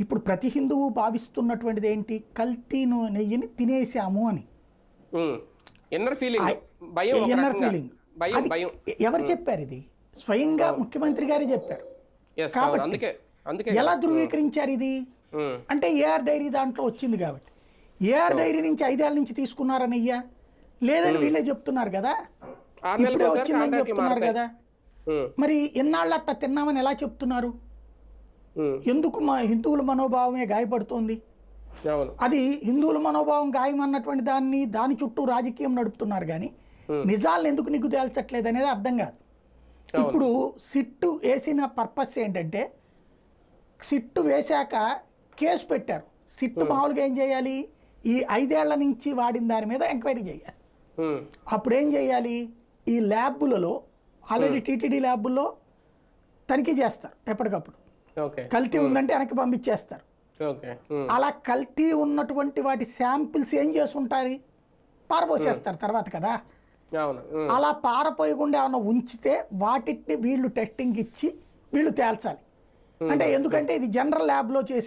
ఇప్పుడు ప్రతి హిందువు భావిస్తున్నటువంటిది ఏంటి? కల్తీ ను- నెయ్యిని తినేసాము అని. ఫీలింగ్ ఎవరు చెప్పారు ఇది? స్వయంగా ముఖ్యమంత్రి గారే చెప్పారు. కాబట్టి ఎలా ధృవీకరించారు ఇది? అంటే ఏఆర్ డైరీ దాంట్లో వచ్చింది కాబట్టి. ఏఆర్ డైరీ నుంచి ఐదేళ్ళ నుంచి తీసుకున్నారని అయ్యా లేదని వీళ్ళే చెప్తున్నారు కదా. ఇప్పుడే వచ్చిందని చెప్తున్నారు. కదా. మరి ఎన్నాళ్ళు అట్లా తిన్నామని ఎలా చెప్తున్నారు? ఎందుకు మా హిందువుల మనోభావమే గాయపడుతోంది? అది హిందువుల మనోభావం గాయం అన్నటువంటి దాన్ని దాని చుట్టూ రాజకీయం నడుపుతున్నారు కానీ నిజాలను ఎందుకు నీకు తేల్చట్లేదు అనేది అర్థం కాదు. ఇప్పుడు సిట్టు వేసిన పర్పస్ ఏంటంటే సిట్టు వేశాక కేసు పెట్టారు. సిట్టు మామూలుగా ఏం చేయాలి? ఈ ఐదేళ్ళ నుంచి వాడిన దాని మీద ఎంక్వైరీ చేయాలి. అప్పుడు ఏం చేయాలి? ఈ ల్యాబులలో ఆల్రెడీ టీటీడీ ల్యాబుల్లో తనిఖీ చేస్తారు ఎప్పటికప్పుడు. కల్తీ ఉందంటే వెనక్కి పంపించేస్తారు. ఉమ్, అలా కల్తీ ఉన్నటువంటి వాటి శాంపిల్స్ ఏం చేసుంటారు పారబోసేస్తారు తర్వాత కదా? ఉమ్, అలా పారపోయకుండా ఏమైనా ఉంచితే వాటిని వీళ్ళు టెస్టింగ్ ఇచ్చి వీళ్ళు తేల్చాలి. అంటే ఎందుకంటే ఇది జనరల్ ల్యాబ్లో చేసి